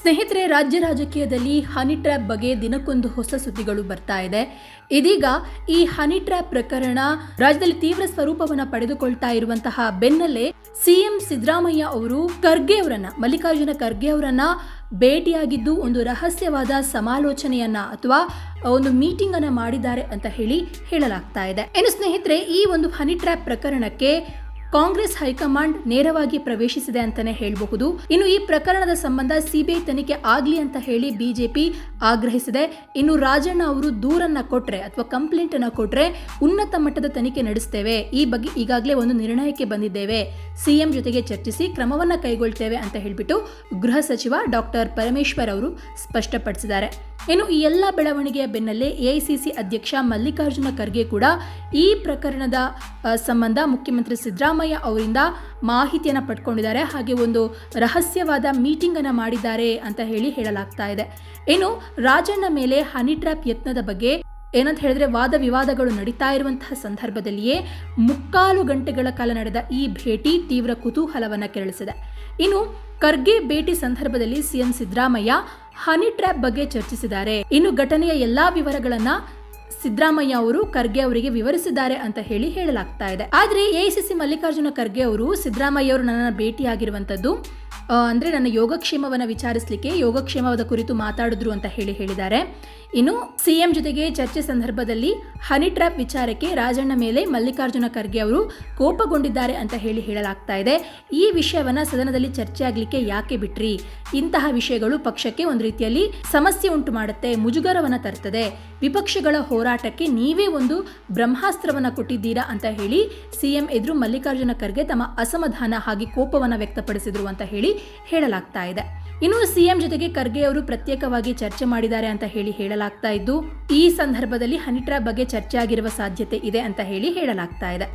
ಸ್ನೇಹಿತರೆ, ರಾಜ್ಯ ರಾಜಕೀಯದಲ್ಲಿ ಹನಿ ಟ್ರ್ಯಾಪ್ ಬಗ್ಗೆ ದಿನಕ್ಕೊಂದು ಹೊಸ ಸುದ್ದಿಗಳು ಬರ್ತಾ ಇದೆ. ಇದೀಗ ಈ ಹನಿ ಟ್ರ್ಯಾಪ್ ಪ್ರಕರಣ ರಾಜ್ಯದಲ್ಲಿ ತೀವ್ರ ಸ್ವರೂಪವನ್ನು ಪಡೆದುಕೊಳ್ತಾ ಇರುವಂತಹ ಬೆನ್ನಲ್ಲೇ ಸಿಎಂ ಸಿದ್ದರಾಮಯ್ಯ ಅವರು ಖರ್ಗೆ ಅವರನ್ನ, ಮಲ್ಲಿಕಾರ್ಜುನ ಖರ್ಗೆ ಅವರನ್ನ ಭೇಟಿಯಾಗಿದ್ದು ಒಂದು ರಹಸ್ಯವಾದ ಸಮಾಲೋಚನೆಯನ್ನ ಅಥವಾ ಒಂದು ಮೀಟಿಂಗ್ ಅನ್ನ ಮಾಡಿದ್ದಾರೆ ಅಂತ ಹೇಳಿ ಹೇಳಲಾಗ್ತಾ ಇದೆ. ಇನ್ನು ಸ್ನೇಹಿತರೆ, ಈ ಒಂದು ಹನಿ ಟ್ರ್ಯಾಪ್ ಪ್ರಕರಣಕ್ಕೆ ಕಾಂಗ್ರೆಸ್ ಹೈಕಮಾಂಡ್ ನೇರವಾಗಿ ಪ್ರವೇಶಿಸಿದೆ ಅಂತಾನೆ ಹೇಳಬಹುದು. ಇನ್ನು ಈ ಪ್ರಕರಣದ ಸಂಬಂಧ ಸಿಬಿಐ ತನಿಖೆ ಆಗ್ಲಿ ಅಂತ ಹೇಳಿ ಬಿಜೆಪಿ ಆಗ್ರಹಿಸಿದೆ. ಇನ್ನು ರಾಜಣ್ಣ ಅವರು ದೂರನ್ನ ಕೊಟ್ರೆ ಅಥವಾ ಕಂಪ್ಲೇಂಟ್ ಅನ್ನ ಕೊಟ್ರೆ ಉನ್ನತ ಮಟ್ಟದ ತನಿಖೆ ನಡೆಸ್ತೇವೆ. ಈ ಬಗ್ಗೆ ಈಗಾಗಲೇ ಒಂದು ನಿರ್ಣಯಕ್ಕೆ ಬಂದಿದ್ದೇವೆ. ಸಿಎಂ ಜೊತೆಗೆ ಚರ್ಚಿಸಿ ಕ್ರಮವನ್ನು ಕೈಗೊಳ್ತೇವೆ ಅಂತ ಹೇಳಿಬಿಟ್ಟು ಗೃಹ ಸಚಿವ ಡಾಕ್ಟರ್ ಪರಮೇಶ್ವರ್ ಅವರು ಸ್ಪಷ್ಟಪಡಿಸಿದ್ದಾರೆ. ಇನ್ನು ಈ ಎಲ್ಲ ಬೆಳವಣಿಗೆಯ ಬೆನ್ನಲ್ಲೇ ಎಐಸಿಸಿ ಅಧ್ಯಕ್ಷ ಮಲ್ಲಿಕಾರ್ಜುನ ಖರ್ಗೆ ಕೂಡ ಈ ಪ್ರಕರಣದ ಸಂಬಂಧ ಮುಖ್ಯಮಂತ್ರಿ ಸಿದ್ದರಾಮಯ್ಯ ಅವರಿಂದ ಮಾಹಿತಿಯನ್ನು ಪಡ್ಕೊಂಡಿದ್ದಾರೆ. ಹಾಗೆ ಒಂದು ರಹಸ್ಯವಾದ ಮೀಟಿಂಗನ್ನು ಮಾಡಿದ್ದಾರೆ ಅಂತ ಹೇಳಿ ಹೇಳಲಾಗ್ತಾ ಇದೆ. ಇನ್ನು ರಾಜಣ್ಣ ಮೇಲೆ ಹನಿ ಟ್ರ್ಯಾಪ್ ಯತ್ನದ ಬಗ್ಗೆ ಏನಂತ ಹೇಳಿದ್ರೆ ವಾದ ವಿವಾದಗಳು ನಡೀತಾ ಇರುವಂತಹ ಸಂದರ್ಭದಲ್ಲಿಯೇ ಮುಕ್ಕಾಲು ಗಂಟೆಗಳ ಕಾಲ ನಡೆದ ಈ ಭೇಟಿ ತೀವ್ರ ಕುತೂಹಲವನ್ನ ಕೆರಳಿಸಿದೆ. ಇನ್ನು ಖರ್ಗೆ ಭೇಟಿ ಸಂದರ್ಭದಲ್ಲಿ ಸಿಎಂ ಸಿದ್ದರಾಮಯ್ಯ ಹನಿ ಟ್ರ್ಯಾಪ್ ಬಗ್ಗೆ ಚರ್ಚಿಸಿದ್ದಾರೆ. ಇನ್ನು ಘಟನೆಯ ಎಲ್ಲಾ ವಿವರಗಳನ್ನ ಸಿದ್ದರಾಮಯ್ಯ ಅವರು ಖರ್ಗೆ ಅವರಿಗೆ ವಿವರಿಸಿದ್ದಾರೆ ಅಂತ ಹೇಳಿ ಹೇಳಲಾಗ್ತಾ ಇದೆ. ಆದ್ರೆ ಎಐಸಿಸಿ ಮಲ್ಲಿಕಾರ್ಜುನ ಖರ್ಗೆ ಅವರು ಸಿದ್ದರಾಮಯ್ಯ ಅವರು ನನ್ನನ್ನು ಭೇಟಿಯಾಗಿರುವಂಥದ್ದು ಅಂದರೆ ನನ್ನ ಯೋಗಕ್ಷೇಮವನ್ನು ವಿಚಾರಿಸಲಿಕ್ಕೆ ಯೋಗಕ್ಷೇಮದ ಕುರಿತು ಮಾತಾಡಿದ್ರು ಅಂತ ಹೇಳಿ ಹೇಳಿದ್ದಾರೆ. ಇನ್ನು ಸಿಎಂ ಜೊತೆಗೆ ಚರ್ಚೆ ಸಂದರ್ಭದಲ್ಲಿ ಹನಿ ಟ್ರ್ಯಾಪ್ ವಿಚಾರಕ್ಕೆ ರಾಜಣ್ಣ ಮೇಲೆ ಮಲ್ಲಿಕಾರ್ಜುನ ಖರ್ಗೆ ಅವರು ಕೋಪಗೊಂಡಿದ್ದಾರೆ ಅಂತ ಹೇಳಿ ಹೇಳಲಾಗ್ತಾ ಇದೆ. ಈ ವಿಷಯವನ್ನ ಸದನದಲ್ಲಿ ಚರ್ಚೆ ಆಗಲಿಕ್ಕೆ ಯಾಕೆ ಬಿಟ್ರಿ? ಇಂತಹ ವಿಷಯಗಳು ಪಕ್ಷಕ್ಕೆ ಒಂದು ರೀತಿಯಲ್ಲಿ ಸಮಸ್ಯೆ ಉಂಟು ಮಾಡುತ್ತೆ, ಮುಜುಗರವನ್ನು ತರ್ತದೆ, ವಿಪಕ್ಷಗಳ ಹೋರಾಟಕ್ಕೆ ನೀವೇ ಒಂದು ಬ್ರಹ್ಮಾಸ್ತ್ರವನ್ನ ಕೊಟ್ಟಿದ್ದೀರಾ ಅಂತ ಹೇಳಿ ಸಿಎಂ ಎದುರು ಮಲ್ಲಿಕಾರ್ಜುನ ಖರ್ಗೆ ತಮ್ಮ ಅಸಮಾಧಾನ ಹಾಗೆ ಕೋಪವನ್ನ ವ್ಯಕ್ತಪಡಿಸಿದ್ರು ಅಂತ ಹೇಳಿ ಹೇಳಲಾಗ್ತಾ ಇದೆ. ಇನ್ನು ಸಿಎಂ ಜೊತೆಗೆ ಖರ್ಗೆ ಅವರು ಪ್ರತ್ಯೇಕವಾಗಿ ಚರ್ಚೆ ಮಾಡಿದ್ದಾರೆ ಅಂತ ಹೇಳಿ ಹೇಳಲಾಗ್ತಾ ಇದ್ದು, ಈ ಸಂದರ್ಭದಲ್ಲಿ ಹನಿಟ್ರಾ ಬಗ್ಗೆ ಚರ್ಚೆ ಆಗಿರುವ ಸಾಧ್ಯತೆ ಇದೆ ಅಂತ ಹೇಳಿ ಹೇಳಲಾಗ್ತಾ ಇದೆ.